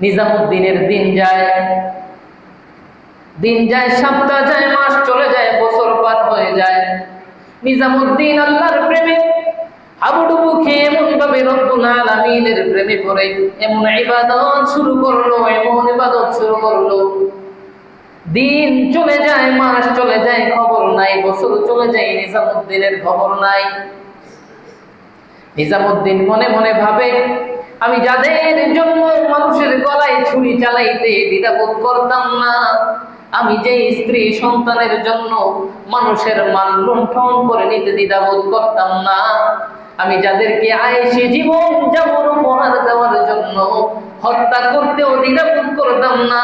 নিজামুদ্দিনের দিন যায়। দিন যায়, সপ্তাহ যায়, মাস চলে যায়, বছর পার হয়ে যায়। নিজামুদ্দিন আল্লাহর প্রেমে হাবুডুবু খেয়ে এমন ভাবে রব্বুল আলামিনের প্রেমে পড়ে। এমন ইবাদত শুরু করল, এমন ইবাদত শুরু করল। দিন চলে যায়, মাস চলে যায়, খবর নাই, বছর চলে যায়, নিজামুদ্দিনের খবর নাই। নিজামুদ্দিন মনে মনে ভাবে আমি যাদের জন্য মানুষের গলায় ছুরি চালাইতে দ্বিধাবোধ করতাম না, আমি যে স্ত্রী সন্তানের জন্য মানুষের মান লুণ্ঠন করে নিতে দ্বিধাবোধ করতাম না, আমি যাদেরকে আয়েসে জীবন যেমন উপহার দেওয়ার জন্য হত্যা করতেও দ্বিধাবোধ করতাম না,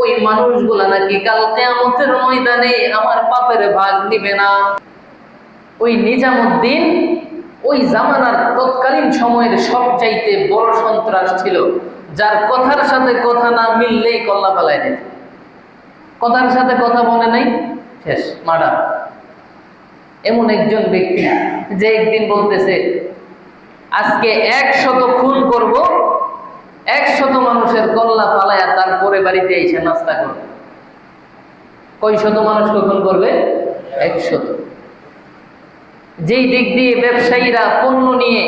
ওই মানুষগুলা নাকি কাল কেয়ামতের ময়দানে আমার পাপের ভাগ নিবে না। ওই নিজামুদ্দিন ওই জামানার তৎকালীন সময়ের সবচাইতে বড় সন্ত্রাস ছিল, যার কথার সাথে কথা না মিললেই কল্লা পালায় যেত কথার সাথে কথা বলে নাই? শেষ মাডা এমন একজন ব্যক্তি যে একদিন বলতেছে, আজকে একশত খুন করব, একশত মানুষের কল্লা ফালায়া তারপরে বাড়িতে এসে নাস্তা করবে। কয় শত মানুষকে খুন করবে? একশত। যেই দিক দিয়ে ব্যবসায়ীরা পণ্য নিয়ে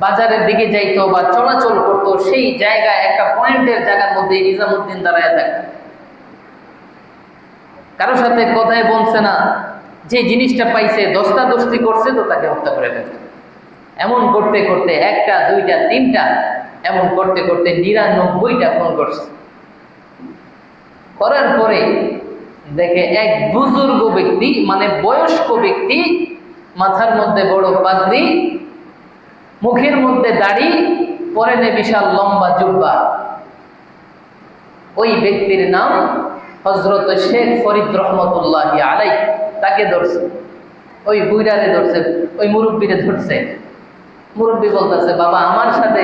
বাজারের দিকে যাইতো বা চলাচল করতো, সেই জায়গায় একটা পয়েন্টের জায়গার মধ্যে নিজামুদ্দিন দাঁড়ায় থাকে কারও সাথে কথায় বলছে না, যে জিনিসটা পাইছে দস্তা দস্তি করছে, তো তাকে হত্যা করে ফেলছে। এমন করতে করতে একটা, দুইটা, তিনটা, এমন করতে করতে নিরানব্বইটা ফোন করছে। করার পরে দেখে এক বুজুর্গ ব্যক্তি মানে বয়স্ক ব্যক্তি মাথার মধ্যে বড় পাগড়ি, মুখের মধ্যে দাড়ি পরেনে বিশাল লম্বা জুব্বা। ওই ব্যক্তির নাম হজরত শেখ ফরিদ রহমতুল্লাহ আলাই তাকে ধরছে। ওই বুইরারে ধরছে, ওই মুরব্বীরে ধরছে। মুরব্বী বলতেছে, বাবা, আমার সাথে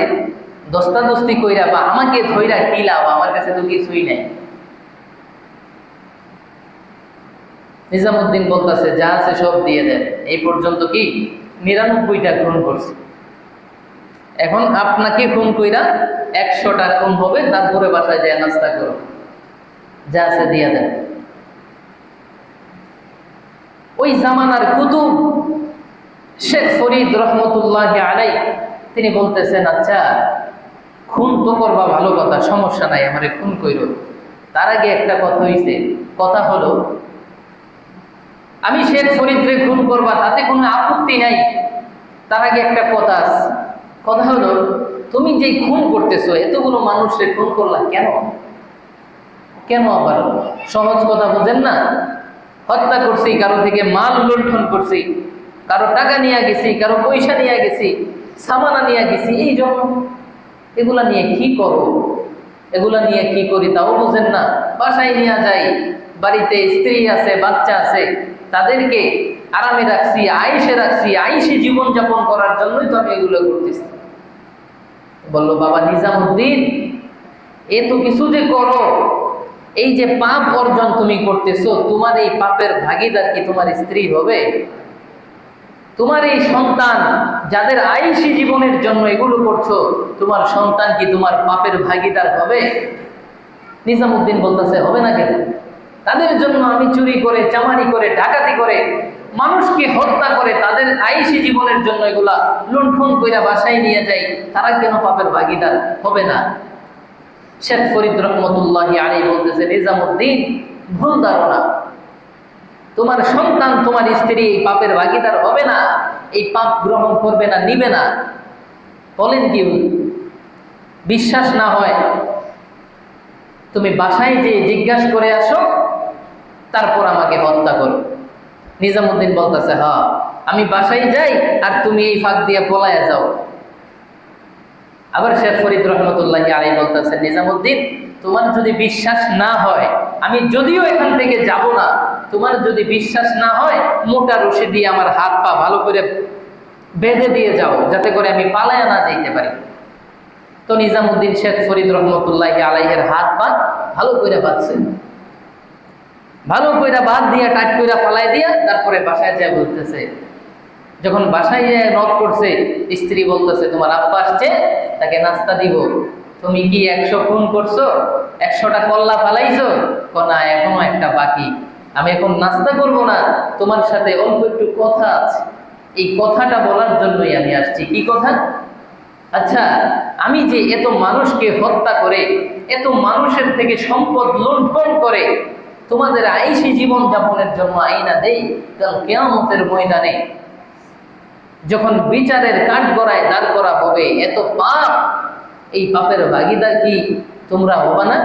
দস্তাদস্তি কইরা বা আমাকে ধইরা কি লাভ? আমার কাছে তো কিছুই নেই। নিজামুদ্দিন বলতেছে, যা আছে সব দিয়ে দেন। এই পর্যন্ত কি? নিরানব্বইটা খুন করছে। এখন আপনাকে খুন কইরা একশোটা খুন হবে তারপরে বাসায় যায়, নাস্তা করো। যা আছে দিয়ে দেন। ওই জামানার কুতুব শেখ ফরিদ রহমতুল্লাহ আলাই, তিনি বলতেছেন আচ্ছা খুন তো করবা ভালো কথা, সমস্যা নাই, আমারে খুন কইর। তার আগে একটা কথা হইছে, কথা হলো আমি শেখ ফরিদরে খুন করবা, তাতে কোনো আপত্তি নাই। তার আগে একটা কথা আছে। কথা হলো, তুমি যে খুন করতেছো, এতগুলো মানুষের খুন করলা কেন? কেন আবার? সহজ কথা বোঝেন না? হত্যা করছি, কারও থেকে মাল লুণ্ঠন করছি, কারও টাকা নিয়ে গেছি, কারও পয়সা নিয়ে গেছি, সামানা নিয়ে গেছি, এই জন্য এগুলা নিয়ে কি করো এগুলা নিয়ে কি করি তাও বুঝেন না। বাসায় নিয়ে যাই, বাড়িতে স্ত্রী আছে, বাচ্চা আছে তাদেরকে আরামে রাখছি আইসে রাখছি আইসে জীবনযাপন করার জন্যই তো আমি এগুলো করতেছি। বলল, বাবা নিজামুদ্দিন, এ তো কিছু যে করো, এই যে পাপ অর্জন তুমি করতেছো, তোমার এই পাপের ভাগিদার কি তোমার স্ত্রী হবে? তোমার এই সন্তান যাদের আইসি জীবনের জন্য এগুলো করছ, তোমার সন্তান কি তোমার পাপের ভাগিদার হবে? নিজামুদ্দিন বলতেছে, হবে না কেন? তাদের জন্য আমি চুরি করে, চামারি করে, ডাকাতি করে, মানুষকে হত্যা করে তাদের আইসি জীবনের জন্য এগুলা লুণ্ঠন কইরা বাসায় নিয়ে যাই, তারা কেন পাপের ভাগিদার? হবে না। শেখ ফরিদ রহমতুল্লাহ আলী বলতেছে নিজামুদ্দিন, ভুল ধারণা। তোমার সন্তান, তোমার স্ত্রী এই পাপের ভাগিদার হবে না, এই পাপ গ্রহণ করবে না, নিবে না। বলেন কি বিশ্বাস না হয়, তুমি বাসায় যে জিজ্ঞাসা করে আসো তারপর আমাকে হত্যা করো। নিজামুদ্দিন বলতেছে হ্যাঁ আমি বাসায় যাই আর তুমি এই ফাঁক দিয়ে পলায়া যাও। আবার শেখ ফরিদ রহমতুল্লাহ আলী বলতেছে, নিজামুদ্দিন, তোমার যদি বিশ্বাস না হয়, আমি যদিও এখান থেকে যাব না, তোমার যদি বিশ্বাস না হয়, মোটা রশি দিয়ে আমার হাত পা ভালো করে বেঁধে দিয়ে যাও, যাতে করে আমি পালায়া না যাইতে পারি। তো নিজামুদ্দিন শেখ ফরিদ রহমতুল্লাহ আলাইহের হাত পা ভালো করে বাঁধছে। ভালো কইরা বাদ দিয়া, টাইট কইরা ফালাই দিয়া তারপরে বাসায় যায় বলতেছে। যখন বাসায় নক করছে, স্ত্রী বলতেছে, তোমার আব্বা আসছে, তাকে নাস্তা দিব। তুমি কি একশো খুন করছ? একশোটা কল্লা ফালাইছো? না, এখনও একটা বাকি। আমি এখন নাস্তা করব না। তোমার সাথে অল্প একটু কথা আছে। এই কথাটা বলার জন্যই আমি আসছি। কি কথা? আচ্ছা আমি যে এত মানুষকে হত্যা করে, এত মানুষের থেকে সম্পদ লুণ্ঠন করে তোমাদের আইসি জীবন যাপনের জন্য আইনা দেই কারণ কেয়ামতের ময়দানে। যখন বিচারের কাঠ গড়ায় দাঁড় করা হবে, এত পাপ, এই পাপের ভাগিদার কি তোমরা হবা না?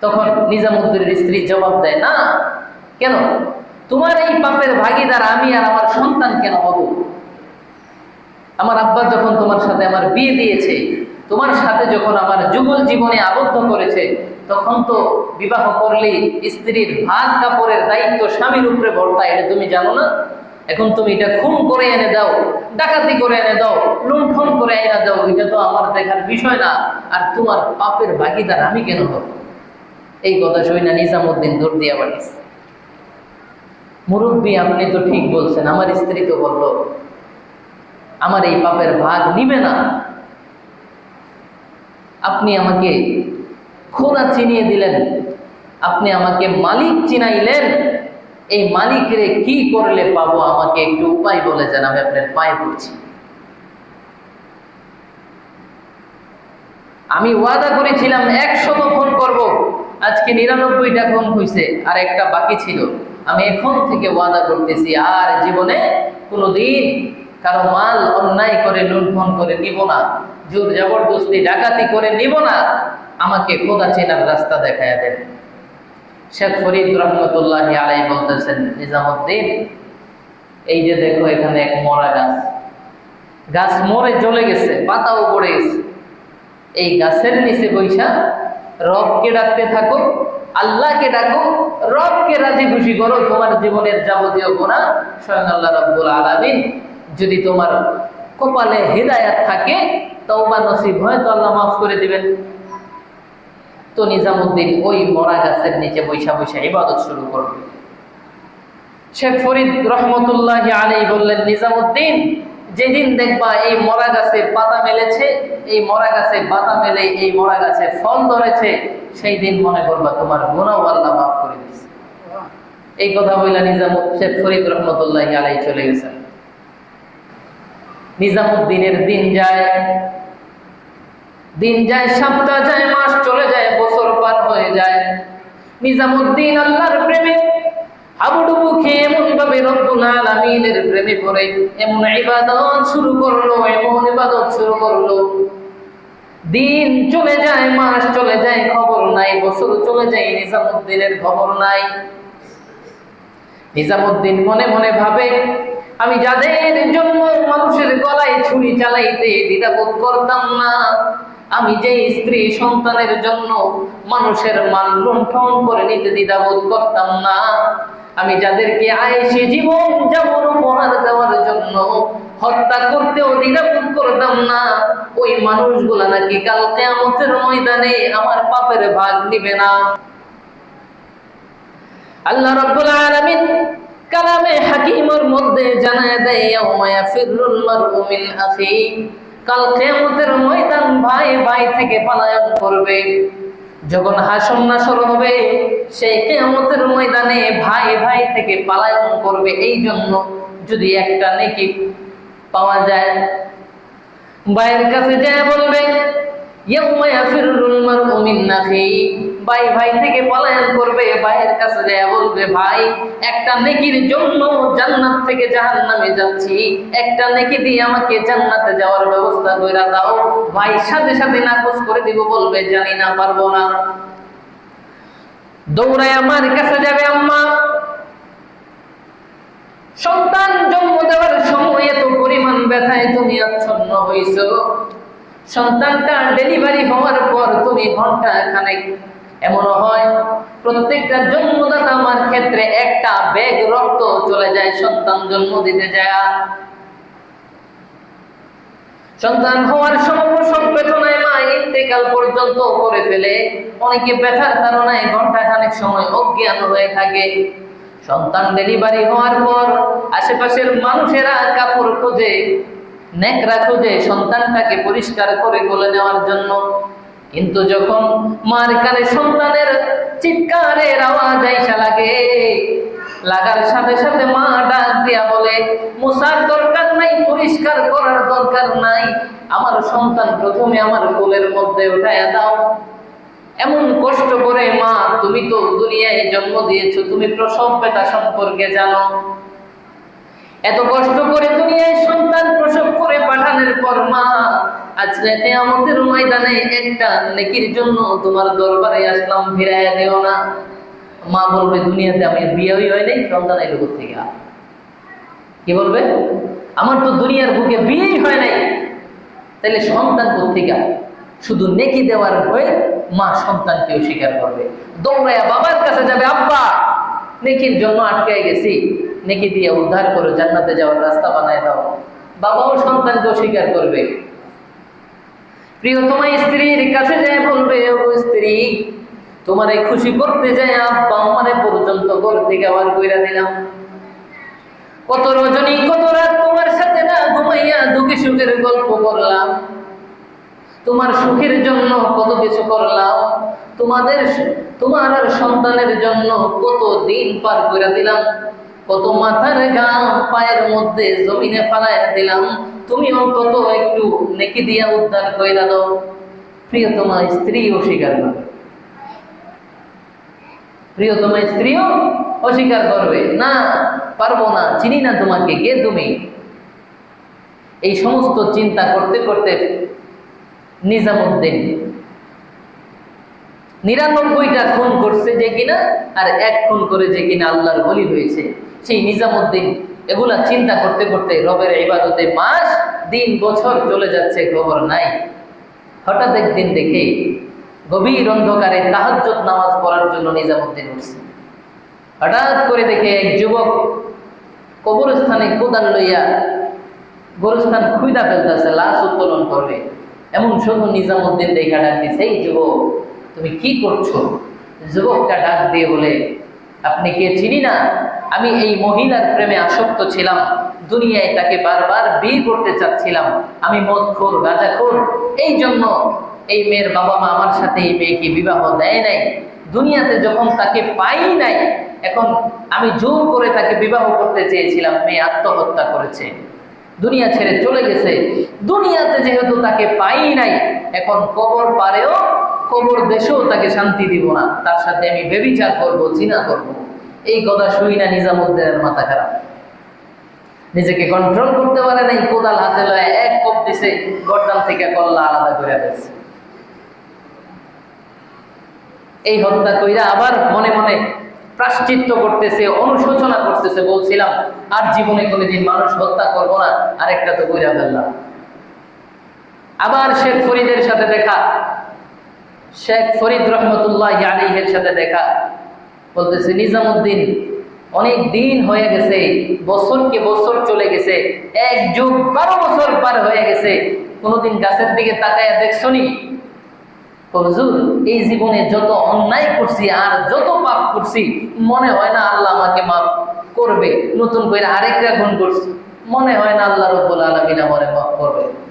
তখন নিজামুদ্দিনের স্ত্রী জবাব দেয়, না, কেন? তোমার এই পাপের ভাগিদার আমি আর আমার সন্তান কেন হব? আমার আব্বা যখন তোমার সাথে আমার বিয়ে দিয়েছে তোমার সাথে যখন আমার যুগল জীবনে আবদ্ধ করেছে, তখন তো বিবাহ করলেই স্ত্রীর ভাত কাপড়ের দায়িত্ব স্বামীর উপরে বর্তা এটা তুমি জানো না? এখন তুমি এটা খুন করে এনে দাও, ডাকাতি করে এনে দাও, লুণ্ঠন করে এনে দাও, এটা তো আমার দেখার বিষয় না। আর তোমার পাপের ভাগিদার আমি কেন হব? এই কথা শুই না নিজামুদ্দিন দৌড় দিয়া বাড়িয়েছে মুরব্বী, আপনি তো ঠিক বলছেন, আমার স্ত্রী তো বলল, আমার এই পাপের ভাগ নিবে না। আপনি আমাকে খোদা চিনিয়ে দিলেন। আপনি আমাকে মালিক চিনাইলেন। এই মালিকের কি করলে পাবো? আমাকে একটু উপায় বলে যান, আমি আপনার পায়ে পড়ছি। আমি ওয়াদা করেছিলাম একশত ফোন করব। আজকে নিরানব্বইটা ফোন হয়েছে আর একটা বাকি ছিল। আমি এখন থেকে ওয়াদা করতেছি, আর জীবনে কোনোদিন কারও মাল অন্যায় করে, লুণ্ঠন করে নিব না। জোর জবরদস্তি, ডাকাতি করে নিব না। আমাকে খোদা চেনার রাস্তা দেখায় দেন। শেখ ফরিদ রহমতুল্লাহ আলাই বলতেছেন, নিজামুদ্দিন, এই যে দেখো এখানে এক মরা গাছ। গাছ মরে জ্বলে গেছে, পাতাও পড়ে গেছে। এই গাছের নিচে বৈশা রবকে ডাকতে থাকো, আল্লাহকে ডাকো, রবকে রাজি খুশি করো, তোমার জীবনের যাবতীয় গোনা স্বয়ং আল্লাহ রব্বুল আলামিন। যদি তোমার কপালে হৃদায়াত থাকে তওবা নসিব হয় তো আল্লাহ মাফ করে দিবেন। তো নিজামুদ্দিন ওই মরা গাছের নিচে বৈশা বৈশা ইবাদত শুরু করবে শেখ ফরিদ রহমতুল্লাহ আলী বললেন, নিজামুদ্দিন, যেদিন দেখবা এই মরা গাছে পাতা মেলেছে, এই মরা গাছে পাতা মেলে এই মরা গাছে ফল ধরেছে, সেই দিন মনে করবা তোমার গুণাও আল্লাহ মাফ করে দিয়েছে। এই কথা বললা নিজাম, শেখ ফরিদ রহমতুল্লাহ আলাই চলে গেছেন। নিজামুদ্দিনের দিন যায় দিন যায়, সপ্তাহ যায়, মাস চলে যায়, বছর পার হয়ে যায়। নিজামুদ্দিন আল্লাহর প্রেমে, হাবুডুবু খেয়ে এমন ভাবে রব্বুল আলামিনের প্রেমে পড়ে। এমন ইবাদত শুরু করল, এমন ইবাদত শুরু করল। দিন চলে যায়, মাস চলে যায়, খবর নাই, বছর চলে যায়, নিজামুদ্দিনের খবর নাই। নিজামুদ্দিন মনে মনে ভাবে, আমি যাদের জন্য মানুষের গলায় ছুরি চালাইতে দ্বিধাবোধ করতাম না আমি যে স্ত্রী সন্তানের জন্য মানুষের মান লুণ্ঠন করে নিতে দ্বিধাবোধ করতাম না, আমি যাদেরকে আয়েসে জীবন যেমন উপহার দেওয়ার জন্য হত্যা করতেও দ্বিধাবোধ করতাম না, ওই মানুষগুলা নাকি কাল কেয়ামতের ময়দানে আমার পাপের ভাগ নিবে না। আল্লাহ রাব্বুল আলামিন কালামে হাকিমের মধ্যে জানায় দেয়, ইয়াউমা ইয়াফিরুল মারউ মিন আখি কাল কেমতের ময়দান ভাই ভাই থেকে পলায়ন করবে। যখন হাসন নাসর হবে সেই কেমতের ময়দানে ভাই ভাই থেকে পলায়ন করবে। এই জন্য যদি একটা নেকি পাওয়া যায়, ভাইয়ের কাছে যায় বলবে, ইয়াউমা ইয়াফিরুল মারউ মিন ভাই ভাই থেকে পলায়ন করবে, ভাইয়ের কাছে যায় বলবে, ভাই, একটা নেকির জন্য জান্নাত থেকে জাহান্নামে যাচ্ছি। একটা নেকি দিয়ে আমাকে জান্নাতে যাওয়ার ব্যবস্থা কইরা দাও। ভাই, সাথে সাথে নাকচ করে দিব, বলবে, জানি না, পারব না। দৌড়ায় আমার কাছে যাবে আম্মা। সন্তান জন্ম দেওয়ার সময় এত পরিমাণ ব্যথায় তুমি আচ্ছন্ন হইছো। সন্তানটা ডেলিভারি হওয়ার পর তুমি ঘণ্টা খানেক এমন হয়, প্রত্যেকটা জন্মদাতা আমার ক্ষেত্রে একটা ব্যাগ রক্ত চলে যায়, সন্তান জন্ম দিতে যায়। সন্তান হওয়ার সময় প্রসব বেদনায় মা ইন্তেকাল পর্যন্ত করে ফেলে। অনেকে ব্যথার ধারণায় ঘণ্টা খানেক সময় অজ্ঞান হয়ে থাকে। সন্তান ডেলিভারি হওয়ার পর আশেপাশের মানুষেরা কাপড় খোঁজে নেকরা খোঁজে সন্তানটাকে পরিষ্কার করে বলে নেওয়ার জন্য কিন্তু যখন মার কানে সন্তানের চিৎকারের আওয়াজ আইসা লাগে, লাগার সাথে সাথে মা ডাক দিয়া বলে, মুসার দরকার নাই, পরিষ্কার করার দরকার নাই। আমার সন্তান প্রথমে আমার কোলের মধ্যে উঠাইয়া দাও। এমন কষ্ট করে মা, তুমি তো দুনিয়ায় জন্ম দিয়েছ, তুমি প্রসব বেটা সম্পর্কে জানো। এত কষ্ট করে দুনিয়ায় সন্তান প্রসব করে পাঠানোর পর মা আজকে আমাদের ময়দানে একটা নেকির জন্য তোমার দরবারে আসলাম, ফিরাইয়া দিও না। মা বলবে, দুনিয়াতে আমি বিয়েই হয় নাই, সন্তান এলো থেকে কি বলবে? আমার তো দুনিয়ার বুকে বিয়েই হয় নাই। তাহলে সন্তান কোথেকে শুধু নেকি দেওয়ার ভয়ে মা সন্তানকে স্বীকার করবে। দৌড়াইয়া বাবার কাছে যাবে, আব্বা নেকির জন্য আটকে গেছি। নেকি দিয়ে উদ্ধার করো জান্নাতে যাওয়ার রাস্তা বানায় দাও। বাবাও সন্তানকে স্বীকার করবে। প্রিয়তমা স্ত্রীর কাছে যায় বলবে, ও স্ত্রী, তোমারে খুশি করতে যায় আব্বা, আমারে পর্যন্ত ঘর থেকে আবার কইরা দিলাম কত রজনী, কত রাত তোমার সাথে না ঘুমাইয়া দুঃখে সুখের গল্প করলাম। তোমার সুখের জন্য কত কিছু করলাম। তোমাদের, তোমার আর সন্তানের জন্য কত দিন পার করে দিলাম? কত মাথার গাম পায়ের মধ্যে জমিনে ফালাইয়া দিলাম? তুমি অন্তত একটু নেকি দিয়া উদ্ধার করে দাও। প্রিয়তমা স্ত্রী অস্বীকার করবে। প্রিয় প্রিয়তমা স্ত্রীও অস্বীকার করবে। না, পারব না, চিনি না তোমাকে, কে তুমি? এই সমস্ত চিন্তা করতে করতে নিজামুদ্দিন নিরানব্বইটা খুন করছে যে কিনা, আর এক খুন করে যে কিনা আল্লাহর বলি হয়েছে। সেই নিজামুদ্দিন, এগুলা চিন্তা করতে করতে রবের ইবাদতে মাস, দিন, বছর চলে যাচ্ছে, খবর নাই। হঠাৎ একদিন দেখে গভীর অন্ধকারে তাহাজ্জত নামাজ পড়ার জন্য নিজামুদ্দিন উঠছে। হঠাৎ করে দেখে এক যুবক কবরস্থানে কোদাল লইয়া গোরস্থান খুইদা ফেলতেছে, লাশ উত্তোলন করবে। এমন শুধু নিজামুদ্দিন দেখা ডাক দিছে এই যুবক তুমি কি করছ? যুবকটা ডাক দিয়ে বলে, আপনি কে চিনি না? আমি এই মহিলার প্রেমে আসক্ত ছিলাম। দুনিয়ায় তাকে বারবার বিয়ে করতে চাচ্ছিলাম। আমি মদ খোর গাঁজা খোর এই জন্য এই মেয়ের বাবা মা আমার সাথে এই মেয়েকে বিবাহ দেয় নাই। দুনিয়াতে যখন তাকে পাই নাই, এখন আমি জোর করে তাকে বিবাহ করতে চেয়েছিলাম। মেয়ে আত্মহত্যা করেছে। দুনিয়া ছেড়ে চলে গেছে। দুনিয়াতে যেহেতু তাকে পাই নাই, এখন কবর পারেও কবর দেশেও তাকে শান্তি দিব না। তার সাথে আমি বেবিচার করব, জিনা করব। এই কথা শুই না নিজামুদ্দিনের মাথা খারাপ। নিজেকে কন্ট্রোল করতে পারে নাই, কোদাল হাতে লয় এক কপ দিছে, গর্দান থেকে কল্লা আলাদা করে ফেলছে। এই হত্যা কইরা আবার মনে মনে প্রাশ্চিত্য করতেছে, অনুশোচনা করতেছে, বলছিলাম, আর জীবনে কোনোদিন মানুষ হত্যা করব না, আরেকটা তো কইরা ফেললাম। আবার শেখ ফরিদের সাথে দেখা শেখ ফরিদ রহমতুল্লাহ আলিহের সাথে দেখা। বলতেছে, নিজামুদ্দিন, অনেক দিন হয়ে গেছে, বছরকে বছর চলে গেছে, এক যুগ বারো বছর পার হয়ে গেছে, কোনোদিন গাছের দিকে তাকায় দেখছনি? হুজুর, এই জীবনে যত অন্যায় করছি আর যত পাপ করছি, মনে হয় না আল্লাহ আমাকে মাফ করবে, নতুন করে আরেকটা গুণ করছি। মনে হয় না আল্লাহ রব্বুল আলমিন আমারে মাফ করবে।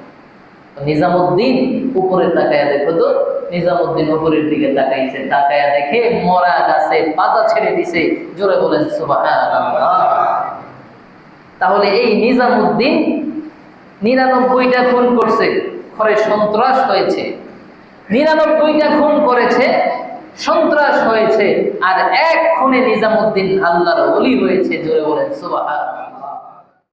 নিজামুদ্দিন উপরে তাকায়া দেখো তো, নিজামুদ্দিন উপরের দিকে তাকাইছে, তাকায়া দেখে মরা গাছে পাতা ছেড়ে দিছে, জোরে বলেন তাহলে এই নিজামুদ্দিন নিরানব্বইটা খুন করছে, ঘরে সন্ত্রাস হয়েছে। নিরানব্বইটা খুন করেছে, সন্ত্রাস হয়েছে, আর এক খুনে নিজামুদ্দিন আল্লাহর অলি হয়েছে, জোরে বলেন সুবাহ